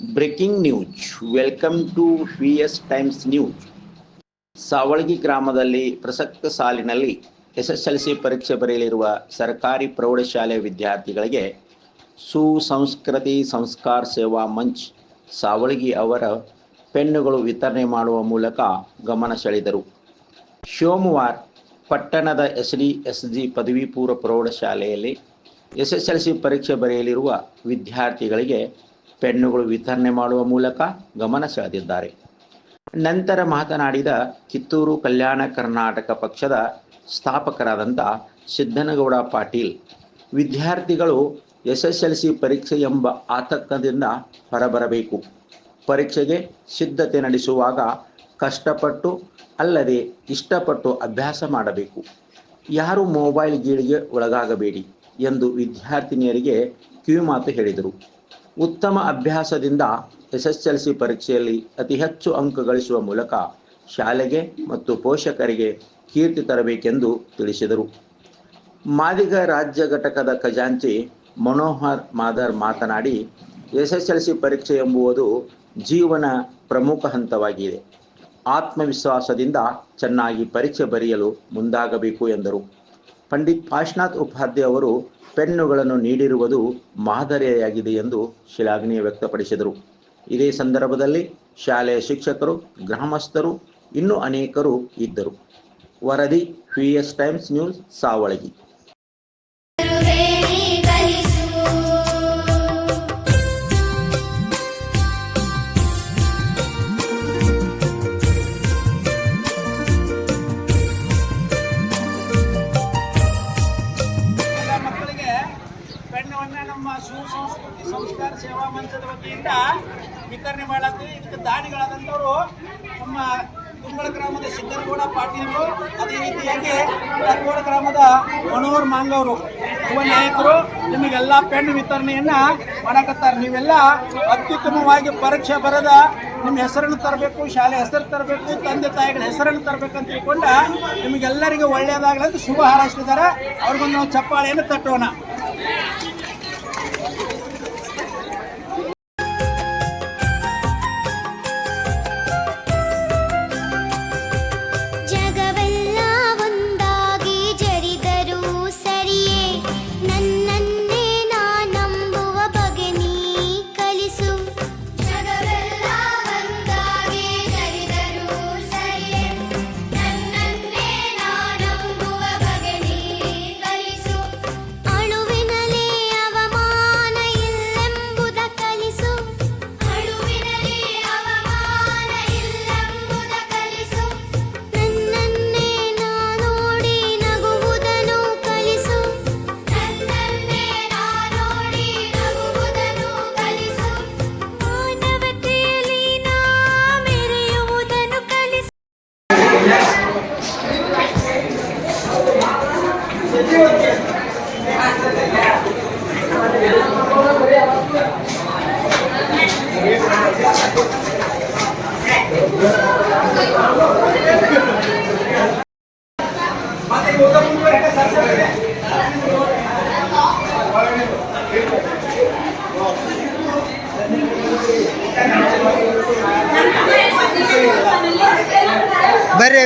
Breaking news welcome to V S Times news Savalagi ಗ್ರಾಮದಲ್ಲಿ ಪ್ರಸಕ್ತ ಸಾಲಿನಲ್ಲಿ ಎಸ್ ಎಸ್ ಎಲ್ ಸಿ ಪರೀಕ್ಷೆ ಬರೆಯಲಿರುವ ಸರ್ಕಾರಿ ಪ್ರೌಢಶಾಲೆ ವಿದ್ಯಾರ್ಥಿಗಳಿಗೆ ಸುಸಂಸ್ಕೃತಿ ಸಂಸ್ಕಾರ ಸೇವಾ ಮಂಚ್ ಸಾವಳಗಿ ಅವರ ಪೆನ್ನುಗಳು ವಿತರಣೆ ಮಾಡುವ ಮೂಲಕ ಗಮನ ಸೆಳೆದರು. ಸೋಮವಾರ ಪಟ್ಟಣದ ಎಸ್ ಡಿ ಎಸ್ ಜಿ ಪದವಿ ಪೂರ್ವ ಪ್ರೌಢಶಾಲೆಯಲ್ಲಿ ಎಸ್ ಎಸ್ ಎಲ್ ಸಿ ಪರೀಕ್ಷೆ ಬರೆಯಲಿರುವ ವಿದ್ಯಾರ್ಥಿಗಳಿಗೆ ಪೆನ್ನುಗಳು ವಿತರಣೆ ಮಾಡುವ ಮೂಲಕ ಗಮನ ಸೆಳೆದಿದ್ದಾರೆ. ನಂತರ ಮಾತನಾಡಿದ ಕಿತ್ತೂರು ಕಲ್ಯಾಣ ಕರ್ನಾಟಕ ಪಕ್ಷದ ಸ್ಥಾಪಕರಾದಂಥ ಸಿದ್ದನಗೌಡ ಪಾಟೀಲ್, ವಿದ್ಯಾರ್ಥಿಗಳು ಎಸ್ ಎಸ್ ಎಲ್ ಸಿ ಪರೀಕ್ಷೆ ಎಂಬ ಆತಂಕದಿಂದ ಹೊರಬರಬೇಕು. ಪರೀಕ್ಷೆಗೆ ಸಿದ್ಧತೆ ನಡೆಸುವಾಗ ಕಷ್ಟಪಟ್ಟು ಅಲ್ಲದೆ ಇಷ್ಟಪಟ್ಟು ಅಭ್ಯಾಸ ಮಾಡಬೇಕು. ಯಾರು ಮೊಬೈಲ್ ಗೀಳಿಗೆ ಒಳಗಾಗಬೇಡಿ ಎಂದು ವಿದ್ಯಾರ್ಥಿನಿಯರಿಗೆ ಕಿವಿಮಾತು ಹೇಳಿದರು. ಉತ್ತಮ ಅಭ್ಯಾಸದಿಂದ ಎಸ್ ಎಸ್ ಎಲ್ ಸಿ ಪರೀಕ್ಷೆಯಲ್ಲಿ ಅತಿ ಹೆಚ್ಚು ಅಂಕ ಗಳಿಸುವ ಮೂಲಕ ಶಾಲೆಗೆ ಮತ್ತು ಪೋಷಕರಿಗೆ ಕೀರ್ತಿ ತರಬೇಕೆಂದು ತಿಳಿಸಿದರು. ಮಾದಿಗ ರಾಜ್ಯ ಘಟಕದ ಖಜಾಂಚಿ ಮನೋಹರ್ ಮಾದರ್ ಮಾತನಾಡಿ ಎಸ್ ಎಸ್ ಎಲ್ ಸಿ ಪರೀಕ್ಷೆ ಎಂಬುವುದು ಜೀವನ ಪ್ರಮುಖ ಹಂತವಾಗಿದೆ. ಆತ್ಮವಿಶ್ವಾಸದಿಂದ ಚೆನ್ನಾಗಿ ಪರೀಕ್ಷೆ ಬರೆಯಲು ಮುಂದಾಗಬೇಕು ಎಂದರು. ಪಂಡಿತ್ ಪಾಶ್ನಾಥ್ ಉಪಾಧ್ಯಾಯ ಅವರು ಪೆನ್ನುಗಳನ್ನು ನೀಡಿರುವುದು ಮಾದರಿಯಾಗಿದೆ ಎಂದು ಶ್ಲಾಘನೆ ವ್ಯಕ್ತಪಡಿಸಿದರು. ಇದೇ ಸಂದರ್ಭದಲ್ಲಿ ಶಾಲೆಯ ಶಿಕ್ಷಕರು, ಗ್ರಾಮಸ್ಥರು, ಇನ್ನೂ ಅನೇಕರು ಇದ್ದರು. ವರದಿ V S Times news, Savalagi. ಪೆನ್ನವನ್ನ ನಮ್ಮ ಸುಸಂಸ್ಕೃತಿ ಸಂಸ್ಕಾರ ಸೇವಾ ಮಂಚದ ವತಿಯಿಂದ ವಿತರಣೆ ಮಾಡತ್ತೀವಿ ಇದಕ್ಕೆ ದಾನಿಗಳಾದಂಥವರು ನಮ್ಮ ಕುಂಬಳ ಗ್ರಾಮದ ಸಿದ್ದರಗೌಡ ಪಾಟೀಲ್ರು ಅದೇ ರೀತಿಯಾಗಿ ತಕ್ಕೋಡ ಗ್ರಾಮದ ಮನೋಹರ್ ಮಾಂಗವರು ಯುವ ನಾಯಕರು ನಿಮಗೆಲ್ಲ ಪೆನ್ ವಿತರಣೆಯನ್ನ ಮಾಡಕತ್ತಾರೆ. ನೀವೆಲ್ಲ ಅತ್ಯುತ್ತಮವಾಗಿ ಪರೀಕ್ಷೆ ಬರೆದ ನಿಮ್ಮ ಹೆಸರನ್ನು ತರಬೇಕು, ಶಾಲೆ ಹೆಸರು ತರಬೇಕು, ತಂದೆ ತಾಯಿಗಳ ಹೆಸರನ್ನು ತರಬೇಕಂತ ತಿಳ್ಕೊಂಡ ನಿಮಗೆಲ್ಲರಿಗೂ ಒಳ್ಳೆಯದಾಗಲಿ ಅಂತ ಶುಭ ಹಾರೈಸ್ತಿದ್ದಾರೆ. ಅವ್ರಿಗೊಂದು ನಾವು ಚಪ್ಪಾಳೆಯನ್ನು ತಟ್ಟೋಣ. Yeah. ಬರ್ರಿ